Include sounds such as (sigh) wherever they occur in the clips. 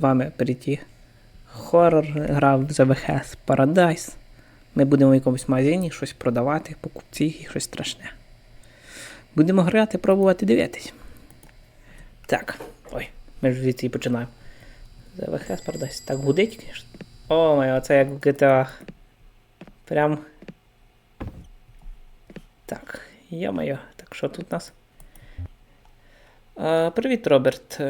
Вами прийти. Хоррор гра в ZVHS Paradise. Ми будемо в якомусь магазині щось продавати, покупці і щось страшне. Будемо грати, пробувати дивитись. Так. Ой, ми ж звідси і починаємо. ZVHS Paradise. Так гудить. О, моє, оце як в GTA. Прям. Так, я моє. Так, що тут у нас? А, привіт, Роберт.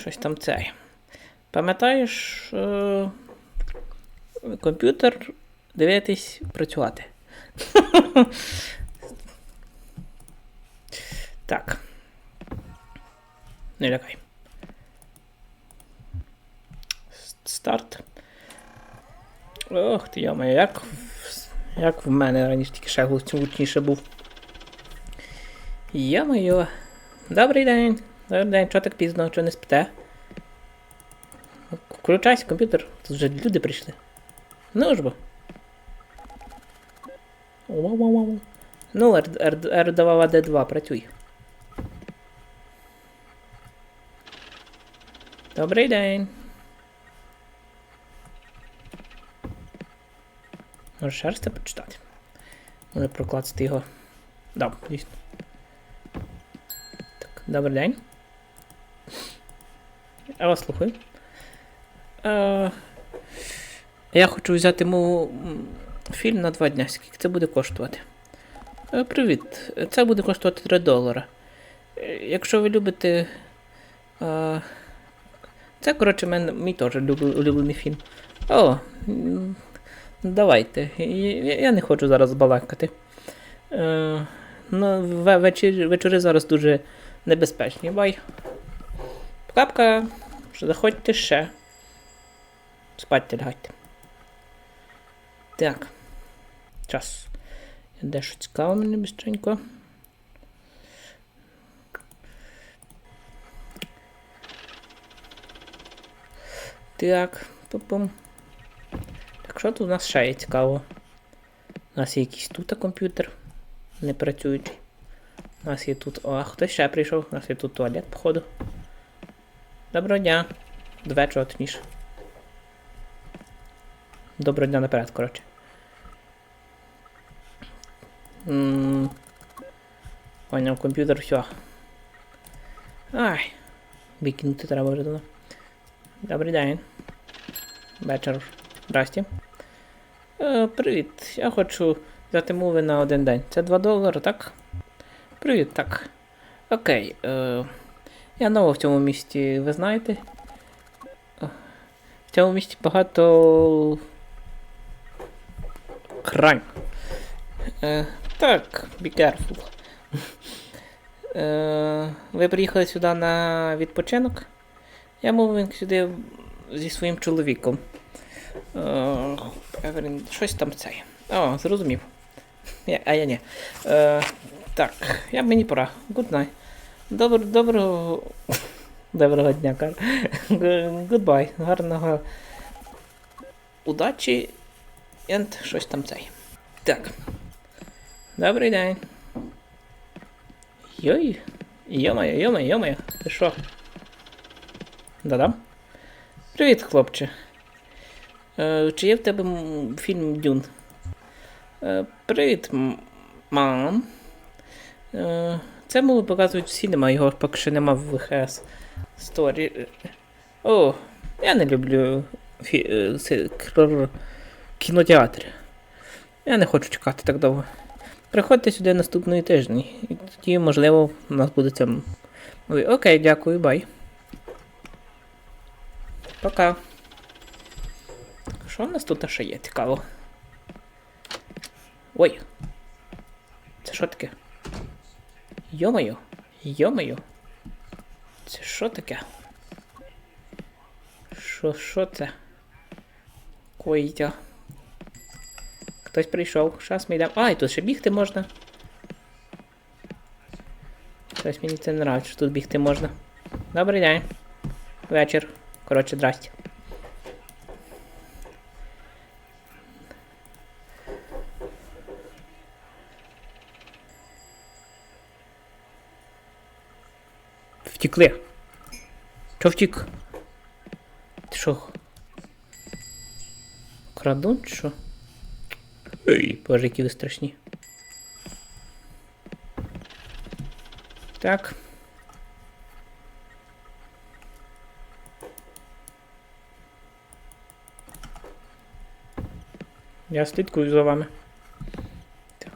Щось там цей. Пам'ятаєш, е, комп'ютер дивитись працювати. (laughs) так. Не лякай. Старт. Ох ти йома, як, як в мене раніше тільки ще гучніше був. Йо-моє. Добрий день. Добрий день, чого так пізно, чого не спите? Включайся, комп'ютер, тут вже люди прийшли. Ну ж бо. Ну, R2D2, працюй. Добрий день. Може ще раз це почитати? Може прокласти його. Да, дійсно. Так, добрий день. Я вас слухаю. Е, я хочу взяти мову фільм на два дня. Скільки це буде коштувати? Е, привіт. Це буде коштувати 3 долара. Е, Якщо ви любите. Е, це, коротше, мен, мій теж улюблений фільм. О, давайте. Я, я не хочу зараз балакати. Е, ну, вечір, вечори зараз дуже небезпечні. Бай. Капка. Заходьте ще. Спати лягайте. Так. Час. Я дещо цікаво мені бістренько. Так, пум Так, що тут у нас ще є цікаво? У нас є якийсь тут комп'ютер не працюючий. У нас є тут. О, хтось ще прийшов. У нас є тут туалет, походу. Доброго дня. До вечора точніше. Доброго дня наперед, коротше. Поняв, комп'ютер, все. Ай. Викинути треба вже давно. Добрий день. Вечір. Здрасте. Е, привіт. Я хочу взяти мови на один день. Це 2 долари, так? Привіт, так. Окей. Е, я ново в цьому місті, ви знаєте? В цьому місті багато. Крань. Е, так, be careful. Е, ви приїхали сюди на відпочинок? Я мовив сюди зі своїм чоловіком. Е, щось там цей. О, зрозумів. А я ні. Так, я мені пора. Good night. Добр, доброго. Доброго дня, кар. Goodbye. Гарного. Удачі. And щось там цей. Так. Добрий день. Йой. Йомає, йомає, йомає. Ти що? Да-да. Привіт, хлопче. Е, чи є в тебе фільм Дюн? Е, привіт, мам. Е, це мову показують всі, нема його поки що нема в ВХС сторі. О, я не люблю фі... е, кінотеатр. Я не хочу чекати так довго. Приходьте сюди наступної тижні. І тоді, можливо, у нас буде це. Окей, дякую, бай. Пока. Що в нас тут ще є цікаво? Ой. Це що таке? Йомаю. Йомаю. Це що таке? Що, що це? Койдя. Хтось прийшов. Щас ми йдемо. А, і тут ще бігти можна. Щось мені це не нравиться, що тут бігти можна. Добрий день. Вечір. Коротше, здрасте. Втекли. Чо втік? Ти що? Крадуть, що? Ей, боже, які ви страшні. Так. Я слідкую за вами. Так.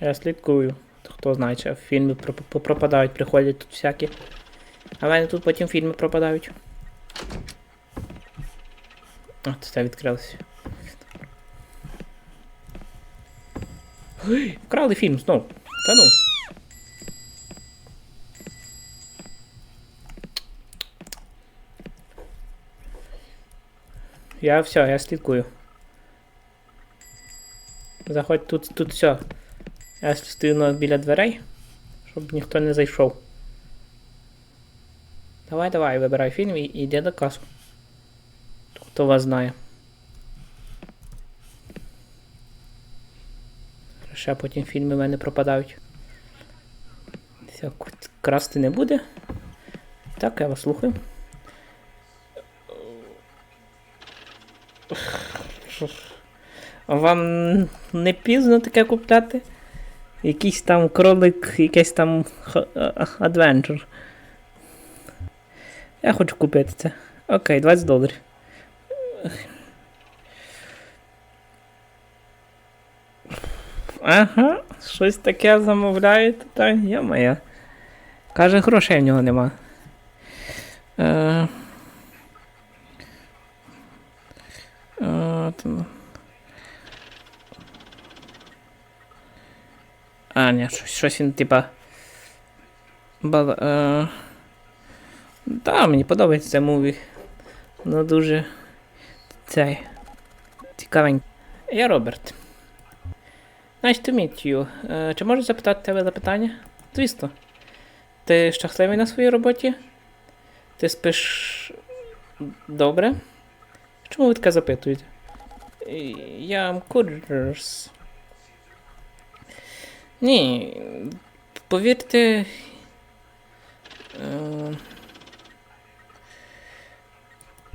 Я слідкую. Хто знає, чи фільми проп- пропадають, приходять тут всякі. А в мене тут потім фільми пропадають. О, це відкрилося. Вкрали фільм знов. Та ну. Я все, я слідкую. Заходь тут, тут все. Я стою біля дверей, щоб ніхто не зайшов. Давай, давай, вибирай фільм і йди до касу. Хто вас знає. Ще потім фільми в мене пропадають. Все, красти не буде. Так, я вас слухаю. Вам не пізно таке купляти? Якийсь там кролик, якийсь там адвенчур. Я хочу купити це. Окей, 20 доларів. Ага, щось таке замовляєте, та я моя. Каже, грошей в нього нема. Е, е, А, ні, щось, щось він, типа. Бал, е... Да, мені подобається це муві. Ну дуже. Цей. Цікавенький. Я Роберт. Nice to meet you. Е, чи можу запитати тебе запитання? Звісно. Ти щасливий на своїй роботі? Ти спиш добре? Чому ви таке запитуєте? Е, Я am curious. Ні, повірте. Е,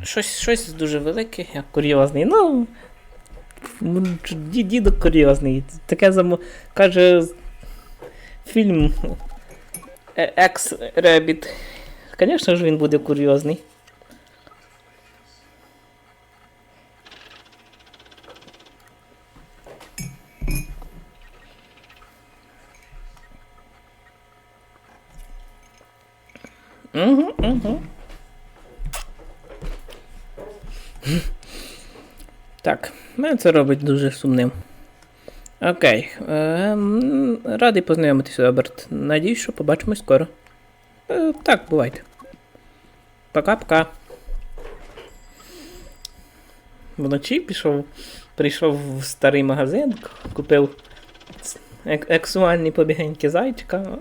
щось, щось дуже велике, як курйозний. Ну. м, ч- ді- Дідок курйозний. Таке замо... каже фільм е, Екс Ребіт. Звісно ж він буде курйозний. Угу, угу. Так, мене це робить дуже сумним. Окей. Ем, радий познайомитися, Роберт. Надіюсь, що побачимось скоро. Е, так, бувайте. Пока-пока. Вночі пішов, прийшов в старий магазин, купив ек- ексуальні побігеньки зайчика.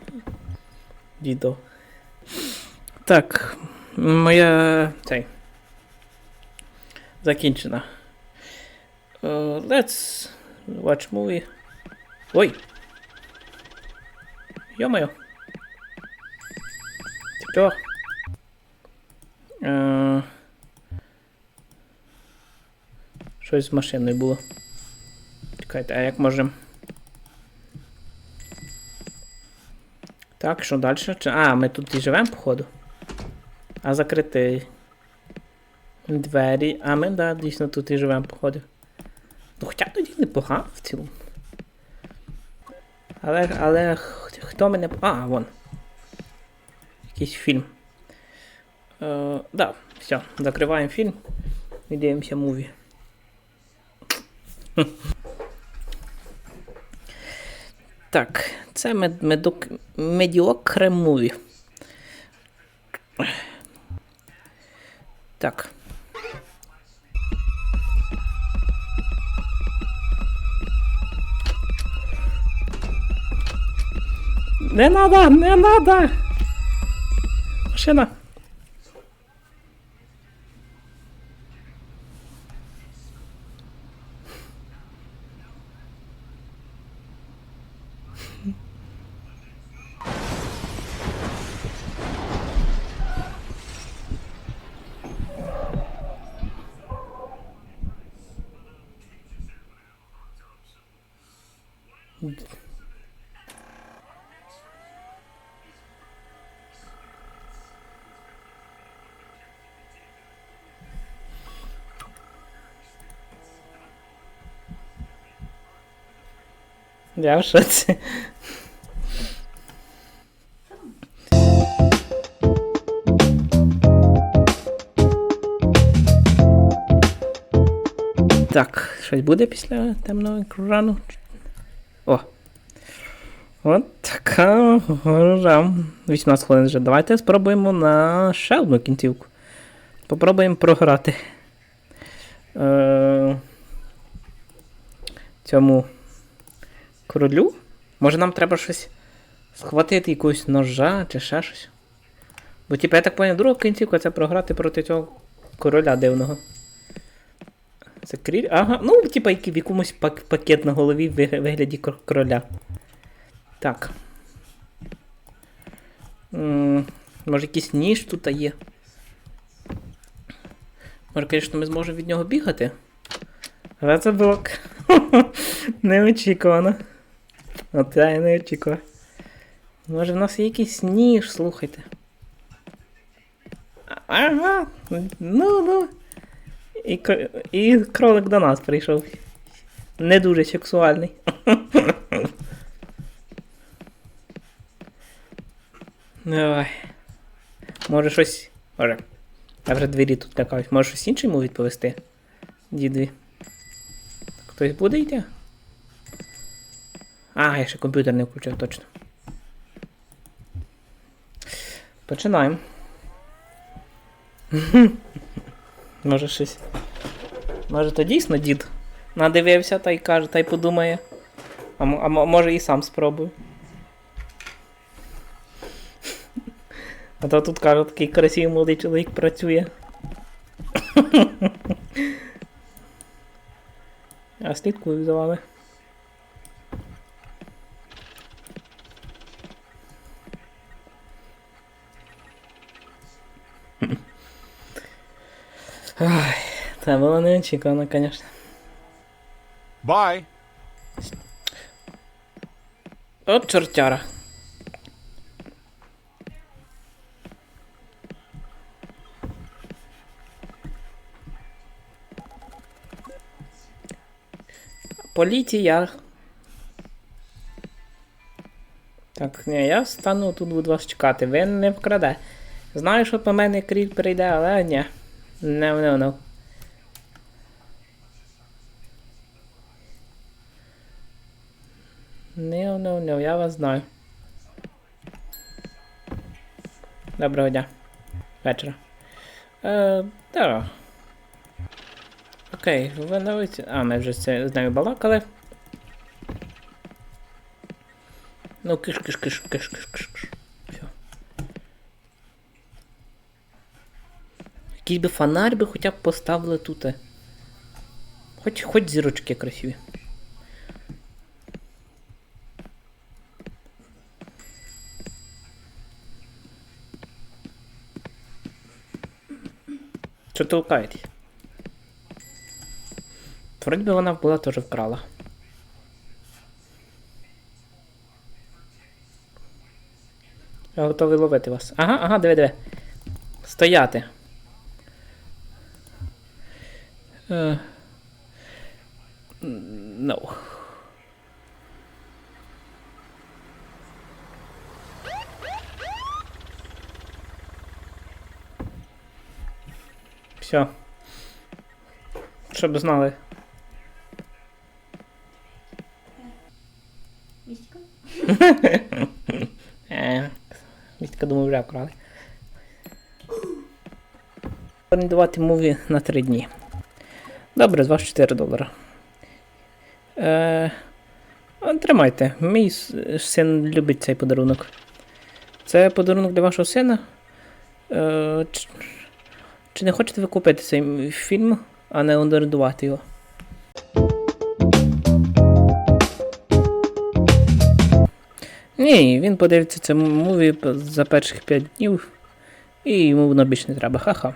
Дідо. Так, моя цей. Закінчена. Uh, let's watch movie. Ой! Йо-моє. Що? Е, Щось з машиною було. Чекайте, а як можемо? Так, що далі? А, ми тут і живемо, походу. А закрити двері. А ми, да, дійсно тут і живемо, походу. Непогано в цілому. Але, але хто мене. А, вон. Якийсь фільм. Е, да, все, закриваємо фільм і дивимося муві. (laughs) Так, це мед, медок, медіокре муві. Так. Не надо, не надо. Машина. Я в шоці. Так, щось буде після темного екрану? О. От така гра. 18 хвилин вже. Давайте спробуємо на ще одну кінцівку. Попробуємо програти. Е... Цьому королю? Може нам треба щось схватити якусь ножа чи ще щось? Бо типу, я так поняв, друга кінцівка це програти проти цього короля дивного. Це кріль? Ага, ну, типа в якомусь пак пакет на голові в вигляді- короля. Так. М, може якийсь ніж тут є. Може, звісно, ми зможемо від нього бігати. Але це блок. Неочікувано. От я не очікував. Може в нас є якийсь ніж, слухайте. Ага. Ну, ну. І, і кролик до нас прийшов. Не дуже сексуальний. Ой. Може щось. Може. А вже двері тут лякають. Може щось інше йому відповісти? Дідві. Хтось буде йти? А, я ще комп'ютер не включив точно. Починаємо. (laughs) Може щось. Може то дійсно дід надивився та й каже, та й подумає. А, а може і сам спробую. (laughs) А то тут каже, такий красивий молодий чоловік працює. (laughs) Я слідкую за вами. Ай, це було неочікувано, звісно. Bye. От чортяра. Поліція. Так, ні, я стану тут буду вас чекати. Ви не вкраде. Знаю, що по мене кріль прийде, але ні. Не, не, не. Не, не, не, я вас знаю. Доброго дня. Вечора. Е, да. Окей, ви на. А, ми вже з нею балакали. Ну, киш, киш, киш, киш, киш, киш, киш. Все. Якийсь би фонарь би хоча б поставили тут. Хоч, хоч зірочки красиві. Що толкаєтесь? Вроді би вона була теж вкрала. Я готовий ловити вас. Ага, ага, диви, диви. Стояти. Е... Ну. Все. Щоб знали. Містика? (laughs) Е, Містка думаю, вже вкрали. Орендувати мові на 3 дні. Добре, з вас 4 долара. Е, тримайте. Мій син любить цей подарунок. Це подарунок для вашого сина. Е, чи, чи не хочете ви купити цей фільм, а не орендувати його? Ні, він подивиться це муві за перших 5 днів, і йому воно більше не треба. Ха-ха.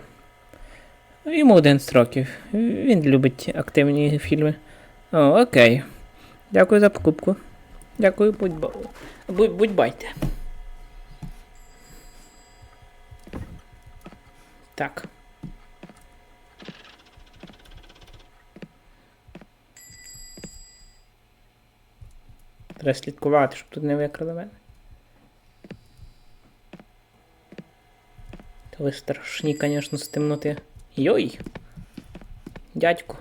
Йому 11 років. Він любить активні фільми. О, окей. Дякую за покупку. Дякую, будь, будь, будь байте. Так. Треба слідкувати, щоб тут не викрали мене. Та ви страшні, звісно, з темноти. Йой! Дядьку.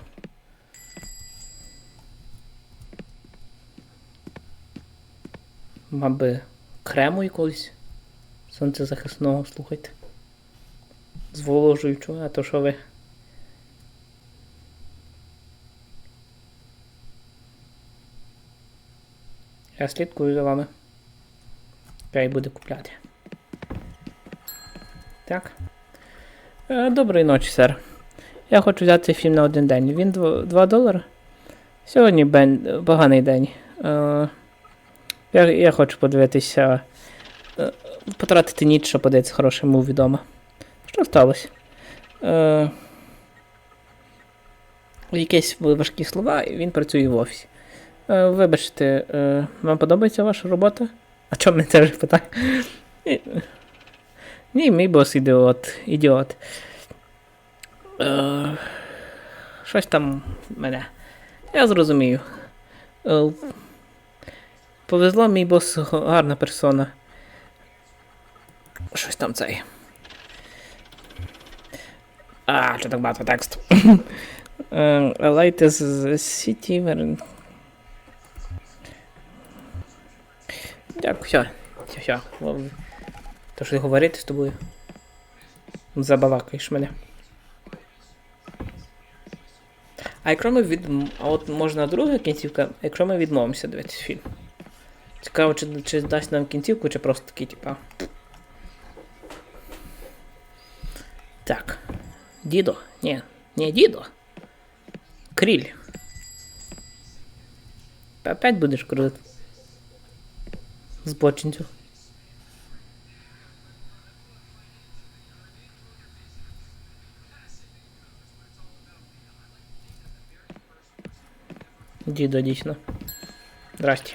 Маби крему якогось сонцезахисного, слухайте. Зволожуючого, а то що ви. Я слідкую за вами. Я і буду купляти. Так. Е, Доброї ночі, сер. Я хочу взяти цей фільм на один день. Він 2 долари. Сьогодні бен... поганий день. Е, я, я хочу подивитися. Е, потратити ніч, щоб подивитися хороше муві вдома. Що сталося? Е, якісь важкі слова, і він працює в офісі. Е, вибачте, е, вам подобається ваша робота? А чому мене це вже питає? Ні, мій бос ідіот. ідіот. Е, щось там мене. Я зрозумію. Е, повезло, мій бос гарна персона. Щось там цей. А, що так багато тексту. (laughs) Е, Лайте з Сіті. Дякую, все. Все, все. То що говорити з тобою. Забалакаєш мене. А якщо ми від... А от можна друга кінцівка, якщо ми відмовимося дивитися фільм. Цікаво, чи, чи дасть нам кінцівку, чи просто такий, типа. Так. Дідо. Ні. Ні, дідо. Кріль. Опять будеш крути. Збочинцю. Дідо, дійсно. Здрасте.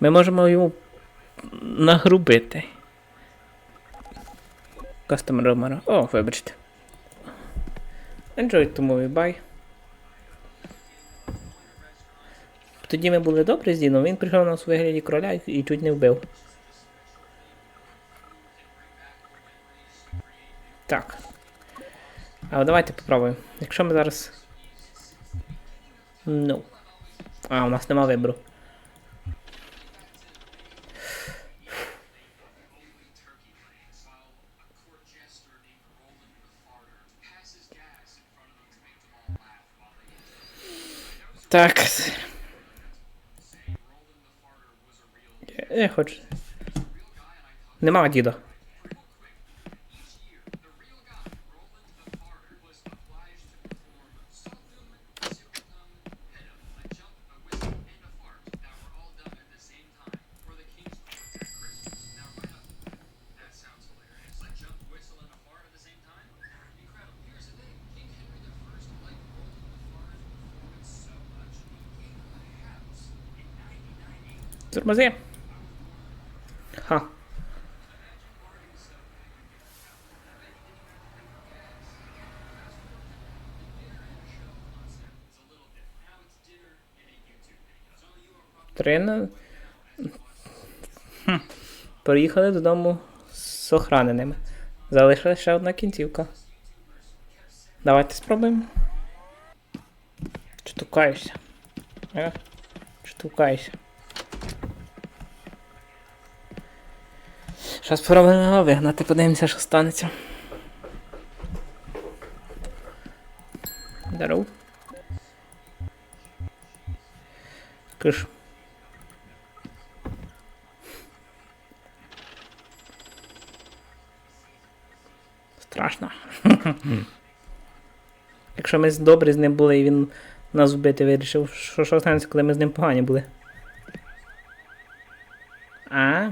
Ми можемо йому нагрубити. Customer Romero. О, вибачте. Enjoy the movie, bye. Тоді ми були добрі з Діном, він прийшов нас у вигляді короля і- чуть не вбив. Так. А давайте попробуємо. Якщо ми зараз. Ну. А, у нас нема вибору. Так. Я, хочу. Нема діда. Тормози. Ха. Трина. Хм. Приїхали додому з охраненими. Залишилась ще одна кінцівка. Давайте спробуємо. Штукаєшся. Е? Зараз спробуємо вигнати, подивимося, що станеться. Здоров. Киш. Страшно. (laughs) Якщо ми добрі з ним були і він нас вбити вирішив, що, що станеться, коли ми з ним погані були? А?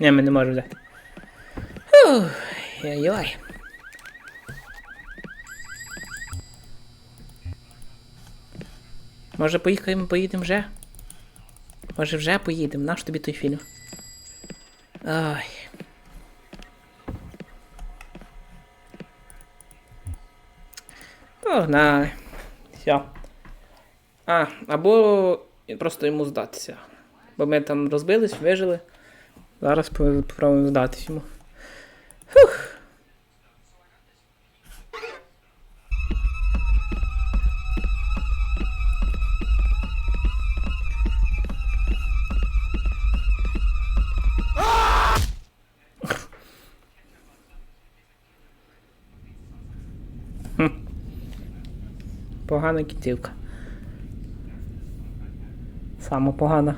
Ні, ми не можемо взяти. Ой-ой-ой. Може поїхаємо, поїдемо вже? Може вже поїдемо, наш тобі той фільм. Ай. Погнали. Все. А, або просто йому здатися. Бо ми там розбились, вижили. Зараз по- попробуємо здатись йому. Фух. Погана кінцівка. Саме погана.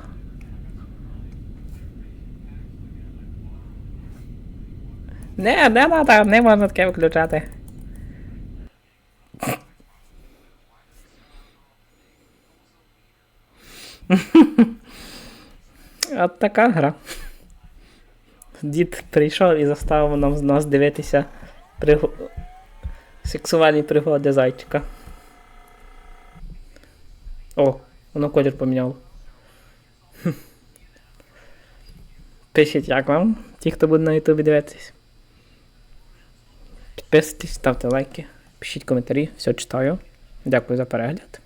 Не, не надо, не можна таке виключати. (laughs) От така гра. Дід прийшов і заставив нам з нас дивитися приго... сексуальні пригоди зайчика. О, воно колір поміняло. (laughs) Пишіть, як вам, ті, хто буде на Ютубі дивитись. Підписуйтесь, ставте лайки, пишіть коментарі, все читаю. Дякую за перегляд.